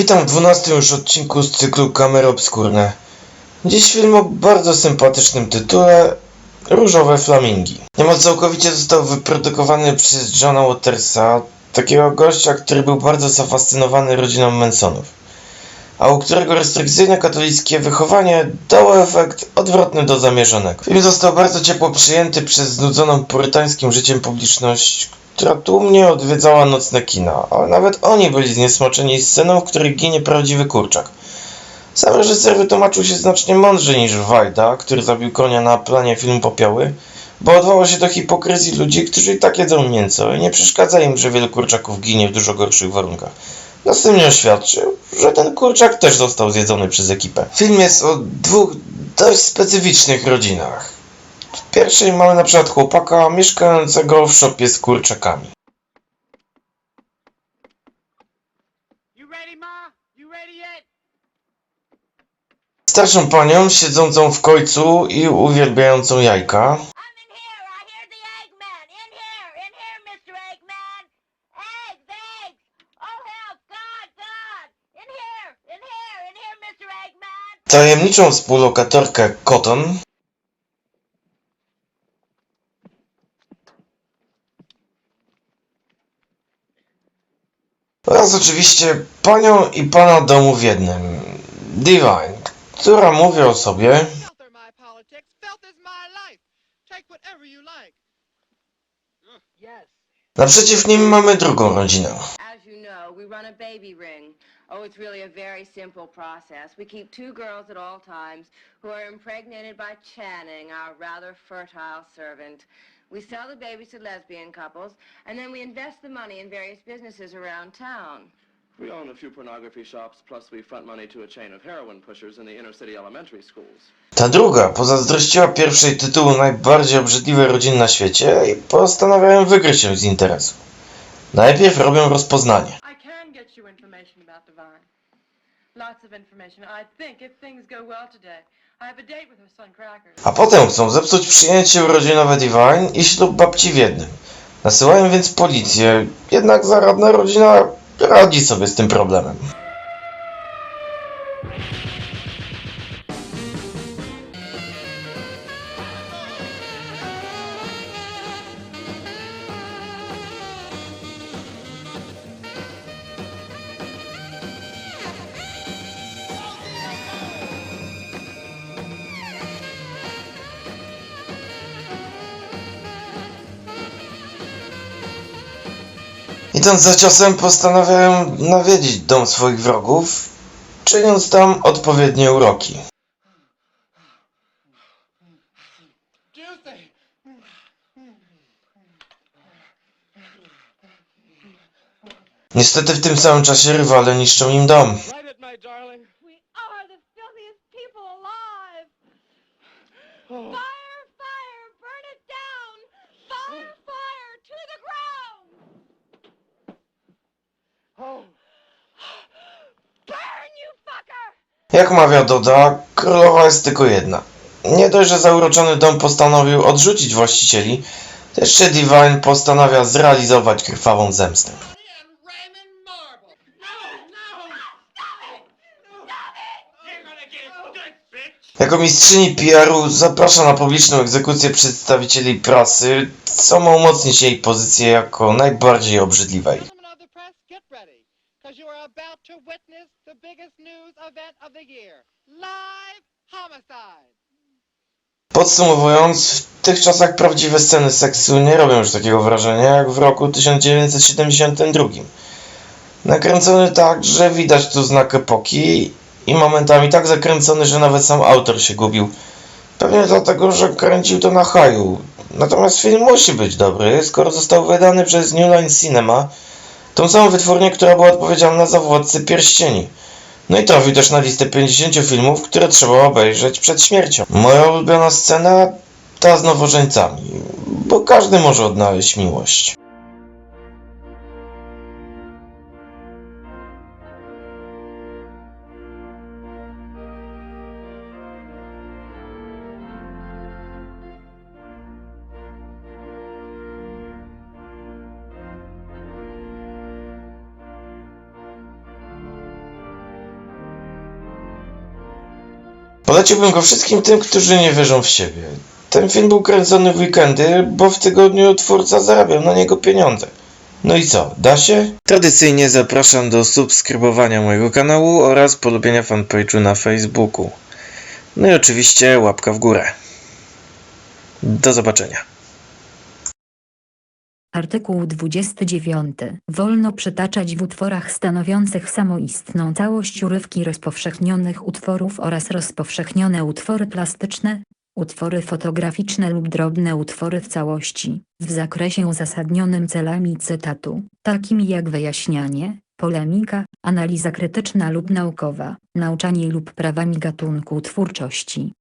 Witam w 12 już odcinku z cyklu Kamery Obskurne. Dziś film o bardzo sympatycznym tytule Różowe Flamingi. Niemal całkowicie został wyprodukowany przez Johna Watersa, takiego gościa, który był bardzo zafascynowany rodziną Mansonów, a u którego restrykcyjne katolickie wychowanie dało efekt odwrotny do zamierzonego. Film został bardzo ciepło przyjęty przez znudzoną purytańskim życiem publiczność, która tłumnie odwiedzała nocne kina, ale nawet oni byli zniesmaczeni sceną, w której ginie prawdziwy kurczak. Sam reżyser wytłumaczył się znacznie mądrzej niż Wajda, który zabił konia na planie filmu Popioły, bo odwołał się do hipokryzji ludzi, którzy i tak jedzą mięso i nie przeszkadza im, że wielu kurczaków ginie w dużo gorszych warunkach. Następnie oświadczył, że ten kurczak też został zjedzony przez ekipę. Film jest o dwóch dość specyficznych rodzinach. W pierwszej mamy na przykład chłopaka mieszkającego w szopie z kurczakami. Starszą panią siedzącą w końcu i uwielbiającą jajka. I'm in here. I hear the Eggman. In here. In here, Mr. Eggman. Eggs, eggs. Oh, help. God, God. In here. In here. In here, Mr. Eggman. Tajemniczą współlokatorkę Cotton. Oraz oczywiście panią i pana domu w jednym. Divine, która mówi o sobie, naprzeciw nim mamy drugą rodzinę. Oh, it's really a very simple process. We keep two girls at all times who are impregnated by Channing, our rather fertile servant. We sell the babies to lesbian couples, and then we invest the money in various businesses around town. We own a few pornography shops, plus we front money to a chain of heroin pushers in the inner city elementary schools. Ta druga pozazdrościła pierwszej tytułu najbardziej obrzydliwej rodziny na świecie i postanawiają wygryźć ją z interesu. Najpierw robią rozpoznanie. I can get you information about a potem chcą zepsuć przyjęcie urodzinowe Divine i ślub babci w jednym. Nasyłają więc policję, jednak zaradna rodzina radzi sobie z tym problemem. Idąc za ciosem postanawiają nawiedzić dom swoich wrogów, czyniąc tam odpowiednie uroki. Niestety w tym samym czasie rywale niszczą im dom. Jak mawia Doda, królowa jest tylko jedna. Nie dość, że zauroczony dom postanowił odrzucić właścicieli, to jeszcze Divine postanawia zrealizować krwawą zemstę. Jako mistrzyni PR-u zaprasza na publiczną egzekucję przedstawicieli prasy, co ma umocnić jej pozycję jako najbardziej obrzydliwej. Gentlemen of the press, get ready, because you are about to witness the biggest news event of the year. Live homicide. Podsumowując, w tych czasach prawdziwe sceny seksu nie robią już takiego wrażenia jak w roku 1972. Nakręcony tak, że widać tu znak epoki i momentami tak zakręcony, że nawet sam autor się gubił. Pewnie dlatego, że kręcił to na haju. Natomiast film musi być dobry, skoro został wydany przez New Line Cinema, tą samą wytwórnię, która była odpowiedzialna za Władcy Pierścieni. No i trafił też na listę 50 filmów, które trzeba obejrzeć przed śmiercią. Moja ulubiona scena ta z nowożeńcami, bo każdy może odnaleźć miłość. Poleciłbym go wszystkim tym, którzy nie wierzą w siebie. Ten film był kręcony w weekendy, bo w tygodniu twórca zarabiał na niego pieniądze. No i co, da się? Tradycyjnie zapraszam do subskrybowania mojego kanału oraz polubienia fanpage'u na Facebooku. No i oczywiście łapka w górę. Do zobaczenia. Artykuł 29. Wolno przytaczać w utworach stanowiących samoistną całość urywki rozpowszechnionych utworów oraz rozpowszechnione utwory plastyczne, utwory fotograficzne lub drobne utwory w całości, w zakresie uzasadnionym celami cytatu, takimi jak wyjaśnianie, polemika, analiza krytyczna lub naukowa, nauczanie lub prawami gatunku twórczości,